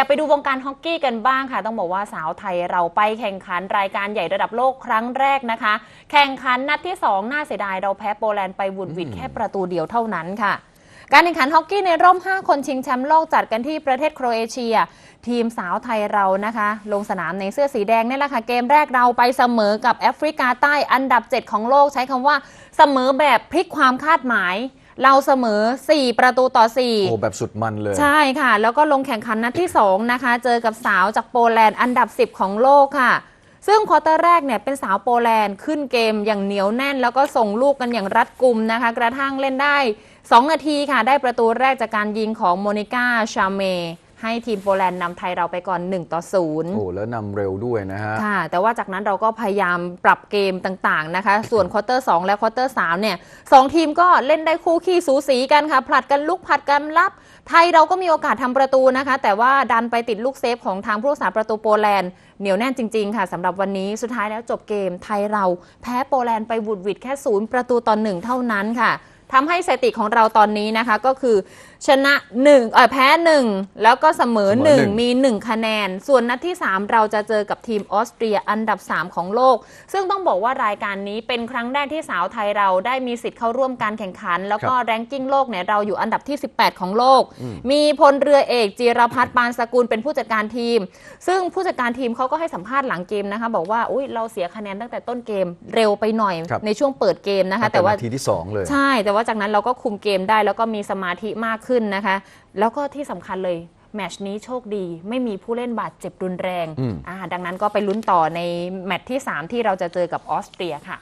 ยับไปดูวงการฮอกกี้กันบ้างค่ะ ต้องบอกว่าสาวไทยเราไปแข่งขันรายการใหญ่ระดับโลกครั้งแรกนะคะ แข่งขันนัดที่ 2 น่าเสียดายเราแพ้โปแลนด์ไปบุดหวิดแค่ประตูเดียวเท่านั้นค่ะ การแข่งขันฮอกกี้ในร่ม 5 คนชิงแชมป์โลกจัดกันที่ประเทศโครเอเชีย ทีมสาวไทยเรานะคะ ลงสนามในเสื้อสีแดงนี่แหละค่ะเกมแรกเราไปเสมอกับแอฟริกาใต้อันดับ 7 ของโลกใช้คำว่าเสมอแบบพลิกความคาดหมาย เราเสมอ 4 ประตูต่อ 4 โอ้แบบสุดมันเลย ใช่ค่ะ แล้วก็ลงแข่งขันนัดที่ 2 นะคะ เจอกับสาวจากโปแลนด์อันดับ 10 ของโลกค่ะ ซึ่งควอเตอร์แรกเนี่ยเป็นสาวโปแลนด์ขึ้นเกมอย่างเหนียวแน่น แล้วก็ส่งลูกกันอย่างรัดกุมนะคะ กระทั่งเล่นได้ 2 นาทีค่ะ ได้ประตูแรกจากการยิงของโมนิก้าชาเม ให้ทีมโปแลนด์นำไทยเราไปก่อน 1 ต่อ 0 โอ้แล้วนำเร็วด้วยนะฮะ ค่ะ แต่ว่าจากนั้นเราก็พยายามปรับเกมต่างๆนะคะ ส่วนควอเตอร์ 2 และควอเตอร์ 3 เนี่ยสองทีมก็เล่นได้คู่ขี้สูสีกันค่ะ ผลัดกันลุกผลัดกันรับ ไทยเราก็มีโอกาสทำประตูนะคะ แต่ว่าดันไปติดลูกเซฟของทางผู้รักษาประตูโปแลนด์เหนียวแน่นจริงๆ ค่ะสำหรับวันนี้สุดท้ายแล้วจบเกมไทยเราแพ้โปแลนด์ไปบุดหวิดแค่ศูนย์ประตูต่อหนึ่งเท่านั้นค่ะ ทำให้สถิติของเราตอนนี้นะคะก็คือชนะ1เอ่อแพ้1 แล้วก็เสมอ เสมอหนึ่ง 1 มี 1 คะแนน ส่วนนัดที่ 3 เราจะเจอกับทีมออสเตรียอันดับ 3 ของโลก ซึ่งต้องบอกว่ารายการนี้เป็นครั้งแรกที่สาวไทยเราได้มีสิทธิ์เข้าร่วมการแข่งขัน แล้วก็ครับแรงกิ้งโลกเนี่ยเราอยู่อันดับที่ 18 ของโลก มีพลเรือเอกจีรพัฒน์ปานสกุลเป็นผู้จัดการทีม ซึ่งผู้จัดการทีมเขาก็ให้สัมภาษณ์หลังเกมนะคะ บอกว่าอุ้ยเราเสียคะแนนตั้งแต่ต้นเกมเร็วไปหน่อยครับ ในช่วงเปิดเกมนะคะ แต่แต่ว่านาทีที่2เลย ใช่แต่ว่าจากนั้นเราก็คุมเกมได้ แล้วก็มีสมาธิมากขึ้นนะคะ แล้วก็ที่สำคัญเลยแมตชนี้โชคดีไม่มีผู้เล่นบาดเจ็บรุนแรงอืมอ่าดังนั้นก็ไปลุ้นต่อในแมตช์ที่ 3 ที่เราจะเจอกับออสเตรียค่ะ